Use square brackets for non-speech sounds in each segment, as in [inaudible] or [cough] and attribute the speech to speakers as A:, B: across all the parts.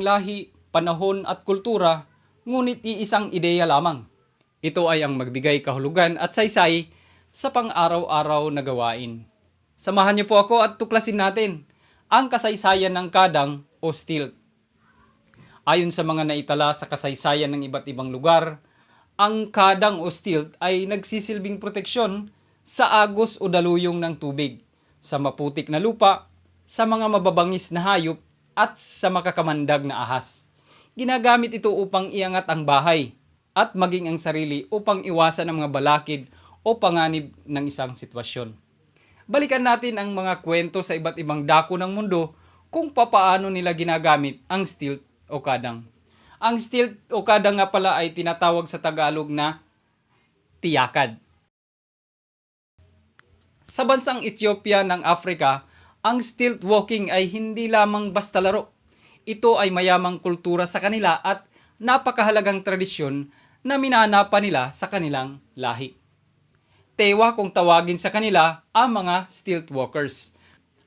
A: ng lahi, panahon at kultura, ngunit iisang ideya lamang. Ito ay ang magbigay kahulugan at saysay sa pang-araw-araw na gawain. Samahan niyo po ako at tuklasin natin ang kasaysayan ng kadang o stilt. Ayon sa mga naitala sa kasaysayan ng iba't ibang lugar, ang kadang o stilt ay nagsisilbing proteksyon sa agos o daluyong ng tubig, sa maputik na lupa, sa mga mababangis na hayop at sa makakamandag na ahas. Ginagamit ito upang iangat ang bahay at maging ang sarili upang iwasan ang mga balakid o panganib ng isang sitwasyon. Balikan natin ang mga kwento sa iba't ibang dako ng mundo kung papaano nila ginagamit ang stilt o kadang. Ang stilt o kadang nga pala ay tinatawag sa Tagalog na tiyakad. Sa bansang Ethiopia ng Africa, ang stilt walking ay hindi lamang basta laro. Ito ay mayamang kultura sa kanila at napakahalagang tradisyon na minanapa nila sa kanilang lahi. Tewa kung tawagin sa kanila ang mga stilt walkers.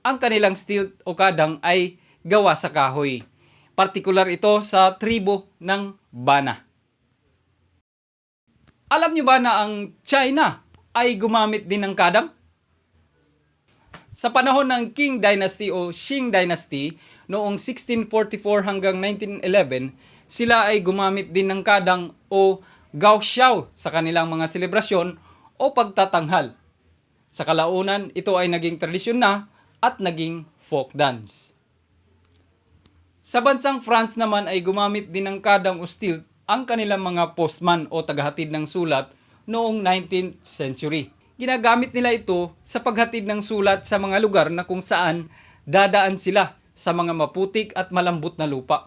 A: Ang kanilang stilt o kadang ay gawa sa kahoy. Partikular ito sa tribo ng Bana. Alam niyo ba na ang China ay gumamit din ng kadang? Sa panahon ng Qing Dynasty o Qing Dynasty, noong 1644 hanggang 1911, sila ay gumamit din ng kadang o gaoxiao sa kanilang mga selebrasyon o pagtatanghal. Sa kalaunan, ito ay naging tradisyon na at naging folk dance. Sa bansang France naman ay gumamit din ng kadang o stilt ang kanilang mga postman o tagahatid ng sulat noong 19th century. Ginagamit nila ito sa paghatid ng sulat sa mga lugar na kung saan dadaan sila sa mga maputik at malambot na lupa.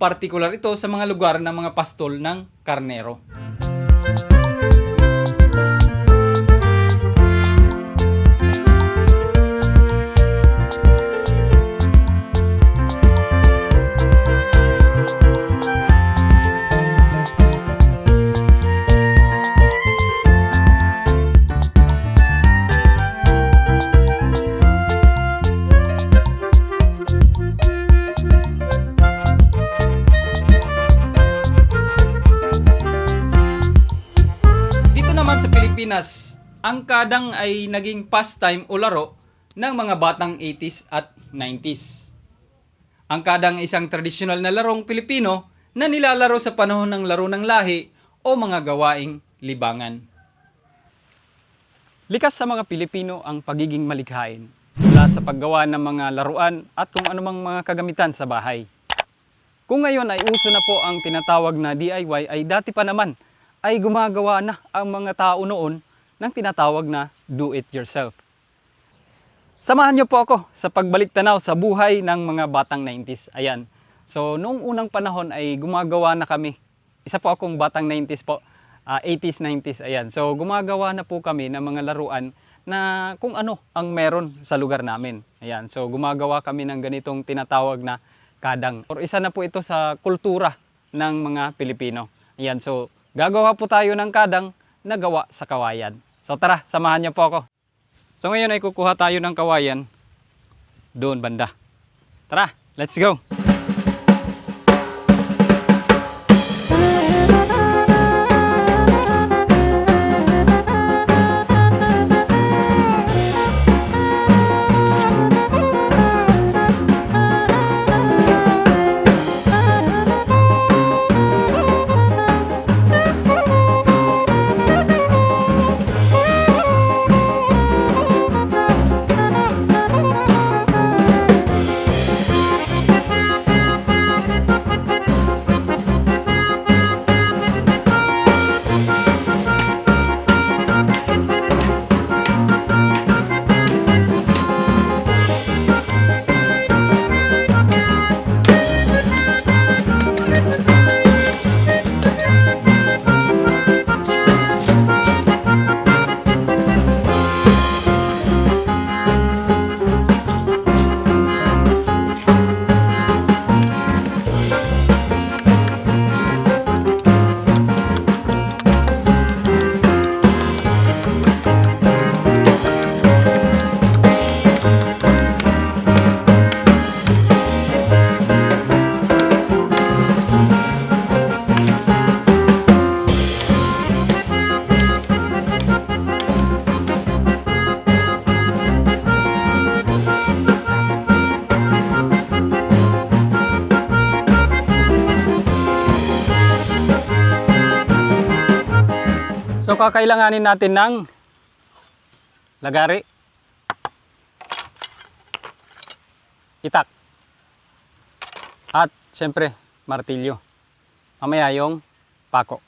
A: Partikular ito sa mga lugar ng mga pastol ng karnero. Ang kadang ay naging pastime o laro ng mga batang 80s at 90s. Ang kadang isang tradisyonal na larong Pilipino na nilalaro sa panahon ng laro ng lahi o mga gawaing libangan. Likas sa mga Pilipino ang pagiging malikhain mula sa paggawa ng mga laruan at kung anumang mga kagamitan sa bahay. Kung ngayon ay uso na po ang tinatawag na DIY ay dati pa naman ay gumagawa na ang mga tao noon ng tinatawag na do it yourself. Samahan niyo po ako sa pagbalik tanaw sa buhay ng mga batang 90s. Ayan. So, noong unang panahon ay gumagawa na kami. Isa po akong batang 90s po. ah, 80s, 90s. Ayan. So, gumagawa na po kami ng mga laruan na kung ano ang meron sa lugar namin. Ayan. So, gumagawa kami ng ganitong tinatawag na kadang. Or isa na po ito sa kultura ng mga Pilipino. Ayan. So, gagawa po tayo ng kadang na gawa sa kawayan. So, tara, samahan niyo po ako. So ngayon ay kukuha tayo ng kawayan doon banda. Tara, let's go! So kakailanganin natin ng lagari, itak, at syempre martilyo. Mamaya yung pako.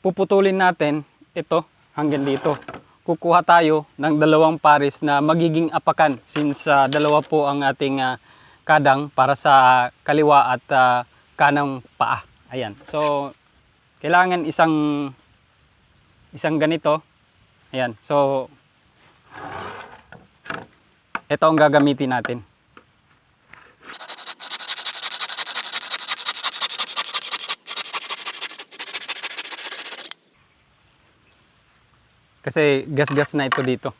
A: Puputulin natin ito hanggang dito. Kukuha tayo ng dalawang pares na magiging apakan since ah, dalawa po ang ating ah, kadang para sa kaliwa at ah, kanang paa. Ayan. So kailangan isang isang ganito. Ayan. So ito ang gagamitin natin. Kasi gas-gas na ito dito.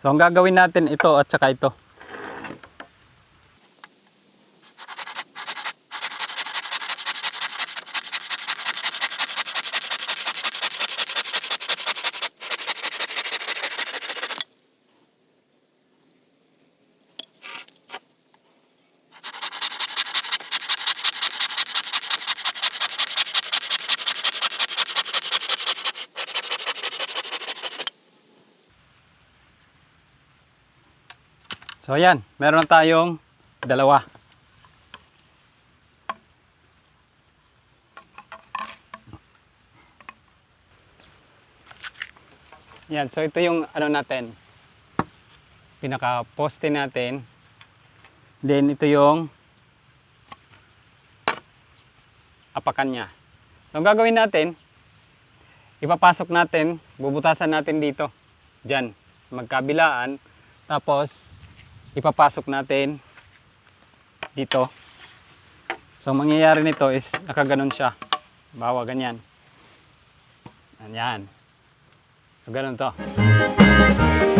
A: So ang gagawin natin ito at saka ito. So ayan, meron tayong dalawa. Yan, so ito yung ano natin. Pinaka poste natin. Then ito yung apakan niya. So ang gagawin natin, ipapasok natin, bubutasan natin dito. Diyan, magkabilaan. Tapos ipapasok natin dito. So, ang mangyayari nito is nakaganon siya. Bawa, ganyan. Ganyan. So, ganon to.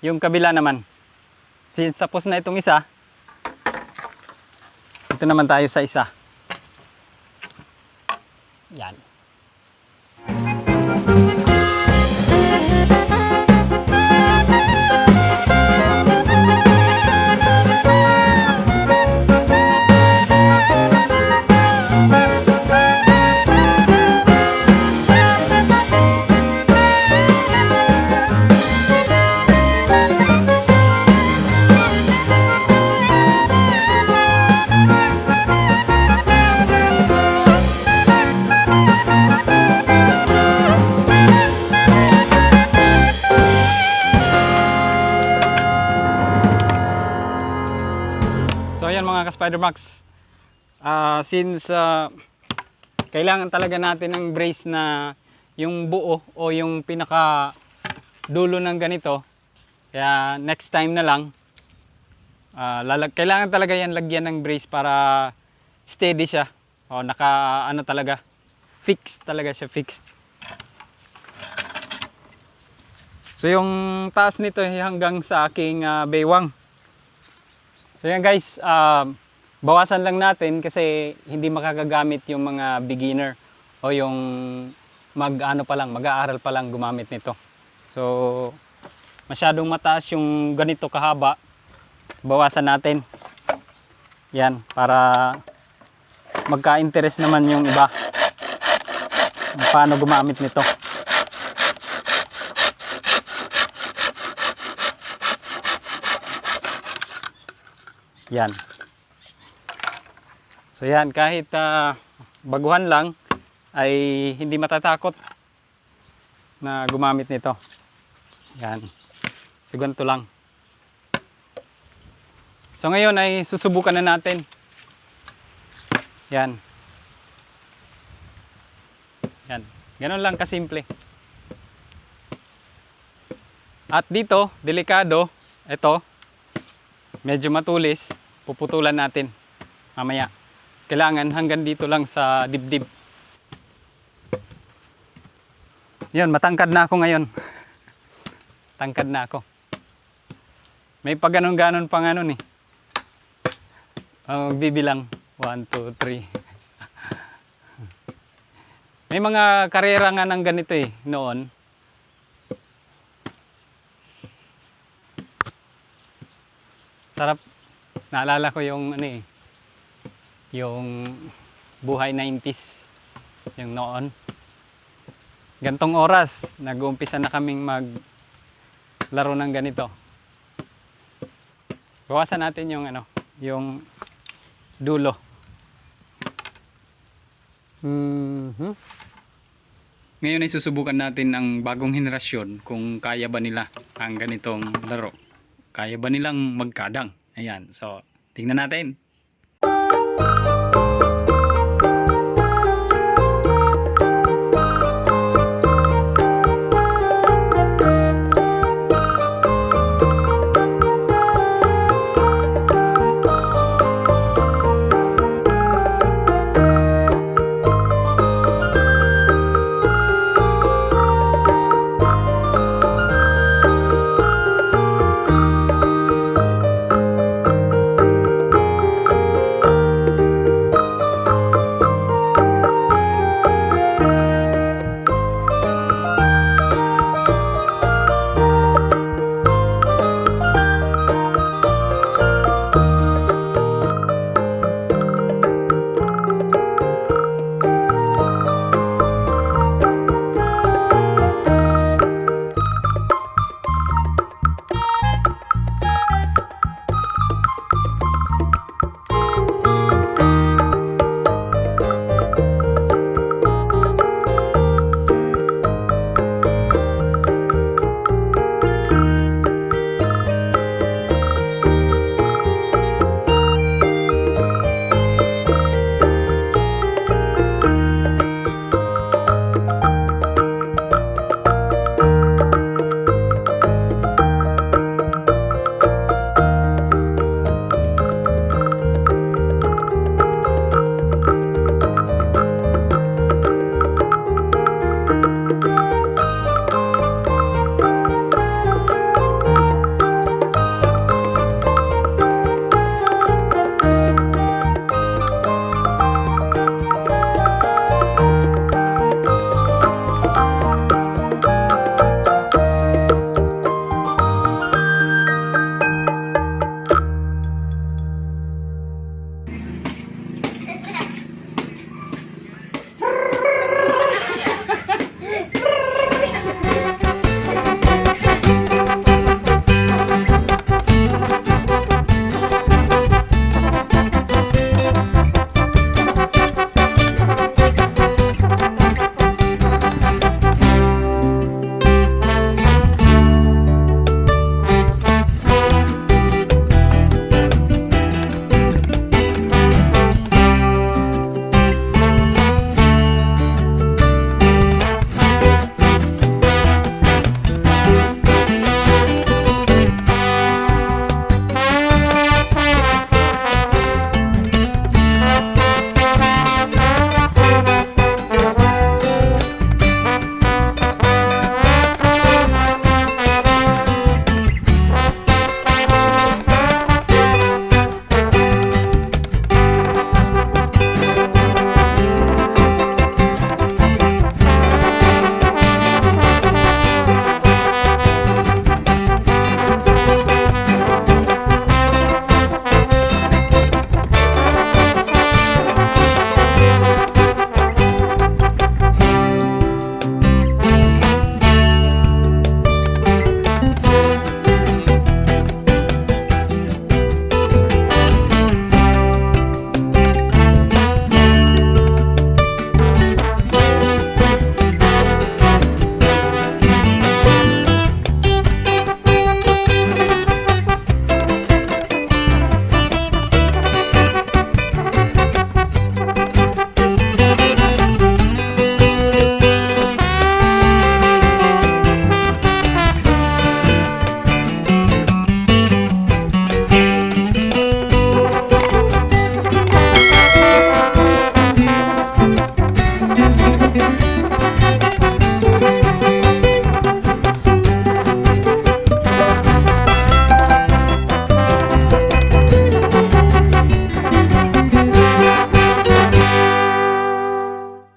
A: Yung kabila naman. Since tapos na itong isa, ito naman tayo sa isa. Yan. Mga ka-Spidermax. Ah, since ah, kailangan talaga natin ng brace na yung buo o yung pinaka dulo ng ganito. Kaya next time na lang ah, lalag kailangan talaga yan lagyan ng brace para steady siya. O naka ano talaga fixed talaga siya fixed. So yung taas nito hanggang sa aking ah, baywang. So yan guys, um, bawasan lang natin kasi hindi makakagamit yung mga beginner o yung mag ano pa lang, mag-aaral pa lang gumamit nito. So masyadong mataas yung ganito kahaba. Bawasan natin. Yan para magka-interest naman yung iba. Paano gumamit nito. Yan. So yan, kahit ah, baguhan lang, ay hindi matatakot na gumamit nito. Yan. So lang. So ngayon ay susubukan na natin. Yan. Yan. Ganon lang kasimple. At dito, delikado, ito, medyo matulis, puputulan natin mamaya. Kailangan hanggang dito lang sa dibdib. Yun, matangkad na ako ngayon. [laughs] Tangkad na ako. May pa ganon-ganon pang ano ni. Uh, magbibilang. 1, 2, 3. May mga karera nga ng ganito eh, noon. Sarap. Naalala ko yung ano eh, yung buhay 90s. Yung noon. Gantong oras, nag-uumpisa na kaming mag laro ng ganito. Bawasan natin yung ano, yung dulo. Mhm. Ngayon ay susubukan natin ang bagong henerasyon kung kaya ba nila ang ganitong laro. Kaya ba nilang magkadang? Ayan, so tingnan natin. Bye.